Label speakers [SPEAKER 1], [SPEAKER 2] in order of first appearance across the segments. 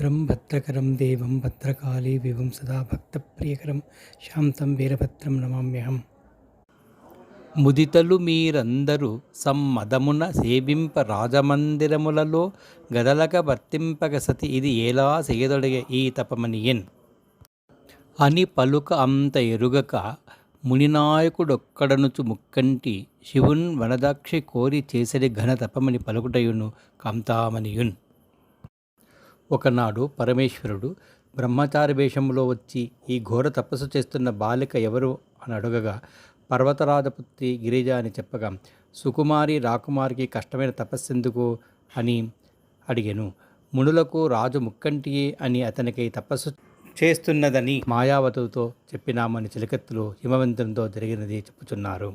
[SPEAKER 1] భద్రం భద్రకరం దేవం భద్రకాళీ వివం సదా భక్తప్రియకరం శాంతం వీరభద్రం నమామ్యహం
[SPEAKER 2] ముదితలు మీరందరూ సమ్మదమున సేవింప రాజమందిరములలో గదలక వర్తింపగ సతి ఇది ఎలా చేయదొడగ ఈ తపమనియన్ అని పలుక అంత ఎరుగక మునినాయకుడొక్కడనుచు ముక్కంటి శివున్ వనదాక్షి కోరి చేసడి ఘన తపమని పలుకుటయును కంతామనియున్ ఒకనాడు పరమేశ్వరుడు బ్రహ్మచారి వేషములో వచ్చి ఈ ఘోర తపస్సు చేస్తున్న బాలిక ఎవరు అని అడగగా పర్వతరాజపుత్రి గిరిజ అని చెప్పగా సుకుమారి రాకుమారికి కష్టమైన తపస్సెందుకు? అని అడిగాను. మునులకు రాజు ముక్కంటియే అని అతనికి తపస్సు చేస్తున్నదని మాయావతుతో చెప్పినామని చిలకత్తులు హిమవంతంతో జరిగినది చెప్పుచున్నారు.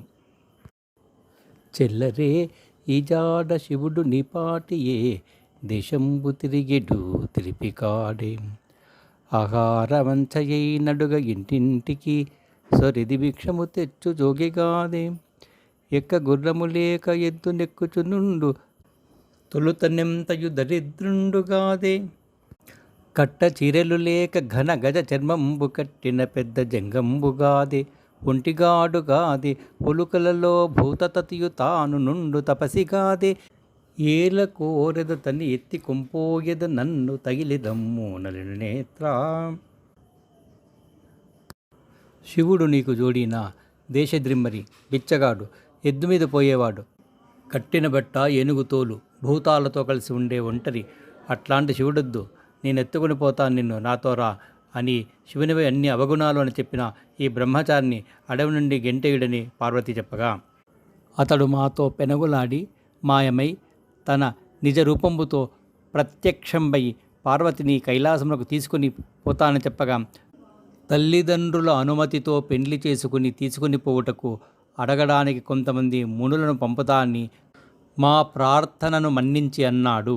[SPEAKER 2] చెల్లరే ఈ జాడ శివుడు నిపాటియే దేశంబు తిరిగెడు తిరిపికాడే ఆహారవంచయై నడుగ ఇంటింటికి సొరిది భిక్షము తెచ్చు జోగిగాదే. ఎక్క గుర్రము లేక ఎద్దు నెక్కుచునుండు తొలుతనెంతయు దరిద్రుండుగాదే. కట్ట చీరెలు లేక ఘన గజ చర్మంబు కట్టిన పెద్ద జంగంబుగాది. ఒంటిగాడుగాది ఒలుకలలో భూతతతియు తాను నుండు తపసిగాది. ఏల కోరెద తని ఎత్తి కొంపోయెద నన్ను తగిలిదమ్ము నలిని నేత్ర శివుడు నీకు జోడీనా దేశద్రిమ్మరి బిచ్చగాడు ఎద్దు మీద పోయేవాడు కట్టిన బట్ట ఏనుగు తోలు భూతాలతో కలిసి ఉండే ఒంటరి అట్లాంటి శివుడొద్దు నేనెత్తుకుని పోతాను నిన్ను నాతో రా అని శివునిపై అన్ని అవగుణాలు అని చెప్పిన ఈ బ్రహ్మచారిని అడవి నుండి గెంటేయుడని పార్వతి చెప్పగా అతడు మాతో పెనగులాడి మాయమై తన నిజ రూపంబుతో ప్రత్యక్షంపై పార్వతిని కైలాసములకు తీసుకుని పోతానని చెప్పగా తల్లిదండ్రుల అనుమతితో పెండ్లి చేసుకుని తీసుకుని పోవుటకు అడగడానికి కొంతమంది మునులను పంపుతా అని మా ప్రార్థనను మన్నించి అన్నాడు.